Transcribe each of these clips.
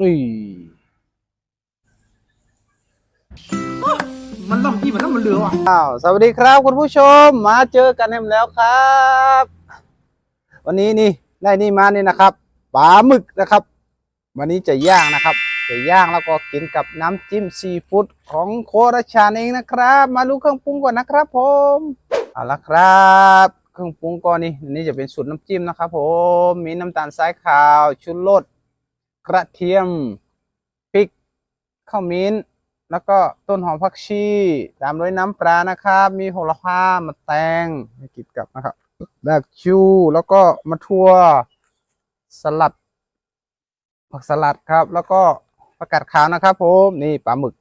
อุ้ยมันต้องที่มันต้องมันเหลือว่ะอ้าวสวัสดีครับคุณผู้ชมมาเจอกันแล้วครับ วันนี้นี่ได้นี่มานี่นะครับปลาหมึกนะครับ วันนี้จะย่างนะครับ จะย่างแล้วก็กินกับน้ำจิ้มซีฟู้ดของโคราชานเองนะครับ มาดูเครื่องปรุงก่อนนะครับ ผมเอาละครับเครื่องปรุงก่อนนี่อันนี่จะเป็นสูตรน้ำจิ้มนะครับ ผมมีน้ำตาลทรายขาวชูรส กระเทียมพริกข้าวมิ้น แล้วก็ต้นหอมผักชีตามด้วยน้ำปลานะครับ มีโหระพามะแตงให้กินกับนะครับแบกชูแล้วก็มะทั่วสลัด ผักสลัดครับ แล้วก็ผักกาดขาวนะครับ ผมนี่ปลาหมึก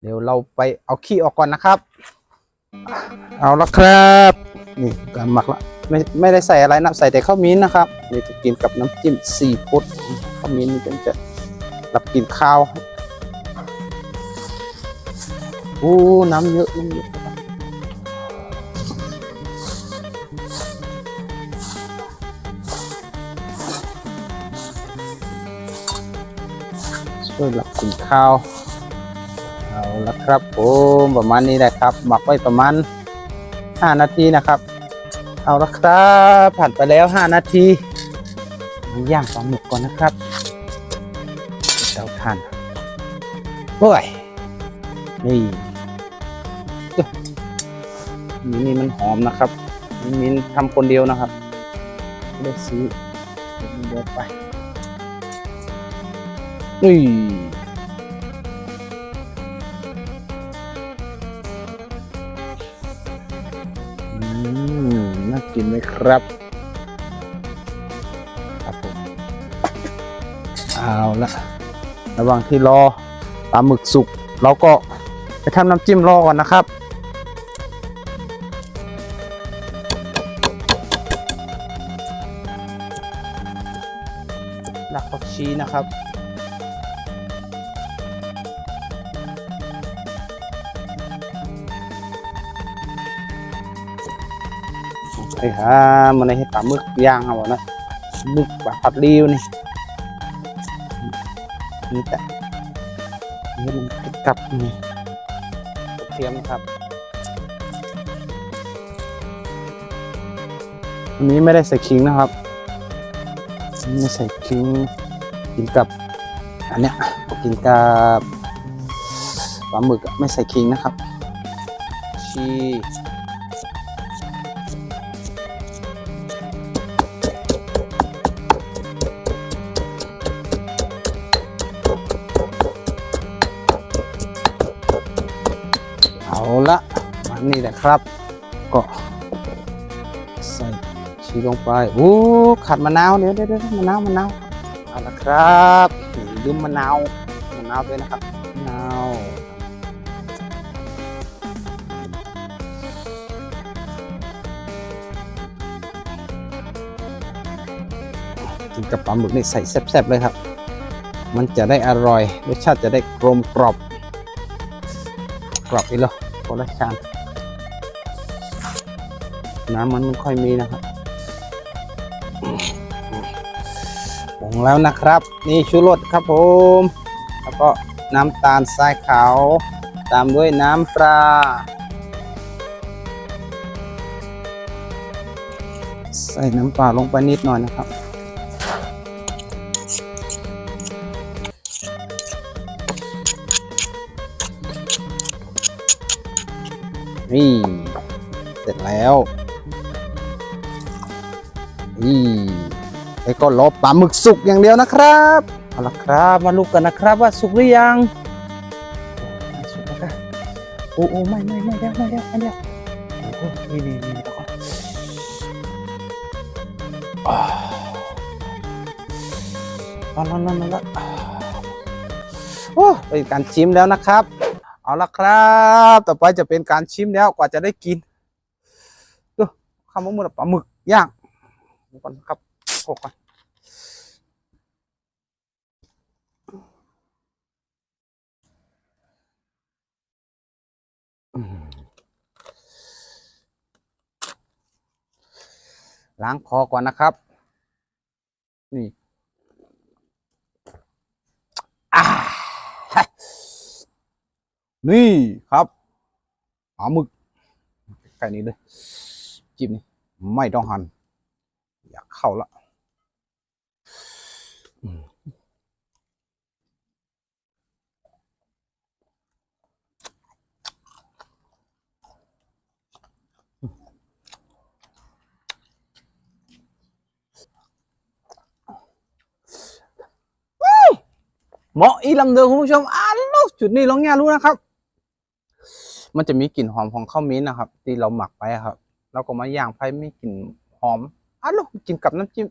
เดี๋ยวเราไปเอาขี้ออกก่อนนะครับ เอาละครับ นี่การหมักละ ไม่ไม่ได้ใส่อะไรนะใส่แต่ข้าวมิ้นนะครับนี่จะกินกับน้ำจิ้มซีฟู้ดข้าวมิ้นนี่เป็นจะรับกินข้าวโอ้น้ำเยอะน้ำเยอะช่วยหลับกินข้าวเอาละครับผมประมาณนี้แหละครับ หมักไว้ประมาณ 5 นาทีนะครับ เอาละครับผ่านไปแล้ว 5 นาทีมาย่างปลาหมึกก่อนนะครับเตาถ่านโอ้ยนี่นี่นี่มันหอมนะครับนี่มินทำคนเดียวนะครับไม่ได้ซื้อเดี๋ยวมันเดินไปนี่ กินไหมครับครับผมเอาละระหว่างที่รอปลาหมึกสุกเราก็ไปทำน้ำจิ้มรอก่อนนะครับหลักผักชีนะครับ ไอ้ห่ามันให้ปลาหมึกย่างเอาวะนะหมึกปลาผัดริวนี่นี่แต่นี่มันกลับนี่กระเทียมครับอันนี้ไม่ได้ใส่ขิงนะครับไม่ใส่ขิงกินกับอันเนี้ยกินกับปลาหมึกไม่ใส่ขิงนะครับชี นี่แหละครับ ก็ใส่ชีลงไปโอ้ขัดมะนาวเดี๋ยวเดี๋ยวมะนาวมะนาวเอาละครับลืมมะนาวมะนาวด้วยนะครับมะนาวกินกับปลาหมึกนี่ใส่แซ่บๆเลยครับ มันจะได้อร่อยรสชาติจะได้กลมกรอบกรอบอีกแล้วโคละชาม น้ำมันไม่ค่อยมีนะครับปรุงแล้วนะครับ นี่ชูรสครับผม แล้วก็น้ำตาลทรายขาว ตามด้วยน้ำปลาใส่น้ำปลาลงไปนิดหน่อยนะครับ นี่ เสร็จแล้ว นี่แล้วก็รอปลาหมึกสุกอย่างเดียวนะครับเอาละครับมาลูกกันนะครับ ว่าสุกหรือยังสุกแล้วครับโอ้โอ้ไม่ไม่ไม่เดี๋ยวไม่เดี๋ยวไม่เดี๋ยวโอ้นี่นี่นี่แล้วก็อ่าร้อนร้อนร้อนร้อนโอ้เป็นการชิมแล้วนะครับ เอาละครับ ต่อไปจะเป็นการชิมแล้วกว่าจะได้กินดูคำว่ามือปลาหมึกย่าง ก่อนครับหกก่อนล้างคอก่อนนะครับ นี่นี่ครับหามึกแค่นี้เลย จิ้มนี่ ไม่ต้องหัน่น อยากเข้าละอืมเหมาะอีลำเดิมคุณผู้ชมอ่านลูกจุดนี้ลองแง่รู้นะครับ มันจะมีกลิ่นหอมของข้าวมิ้นนะครับ ที่เราหมักไปครับ แล้วก็มาย่างไปมีกลิ่นหอม อะลูกกินกับน้ำจิ้ม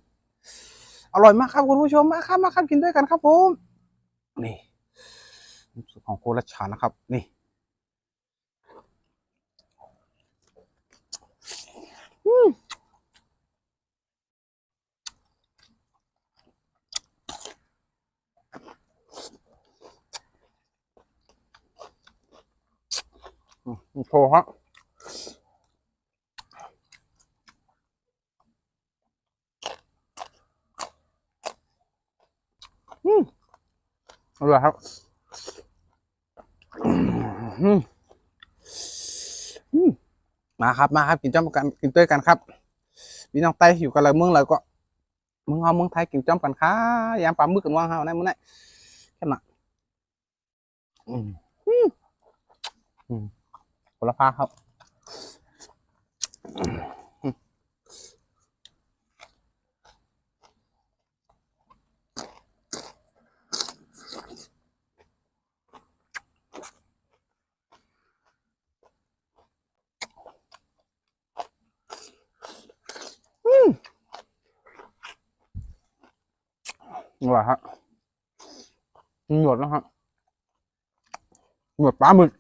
อร่อยมากครับคุณผู้ชมมาครับมาครับกินด้วยกันครับผมนี่ของโครัชานะครับ นี่อืมอืมโชว์ครั อืมอร่อยครับอืมอืมมาครับมาครับกินจ้อมกันกินด้วยกันครับพี่น้องไต้อยู่กันเลยเมืองเลยก็เมืองเฮาเมืองไทยกินจ้อมกันครับยามปลาหมึกกันว่างเฮาในมื้อนี้แค่นั้นอืมอืมอืมคนละภาคครับ อร่อยฮะหนวดนะฮะหนวดปลาหมึก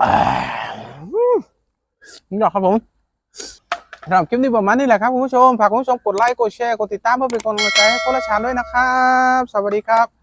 อ่าอืม นี่แหละครับผมสำหรับคลิปนี้ประมาณนี้แหละครับคุณผู้ชมฝากคุณผู้ชมกดไลค์กดแชร์กดติดตามเพื่อเป็นกำลังใจให้โคละชานด้วยนะครับ สวัสดีครับ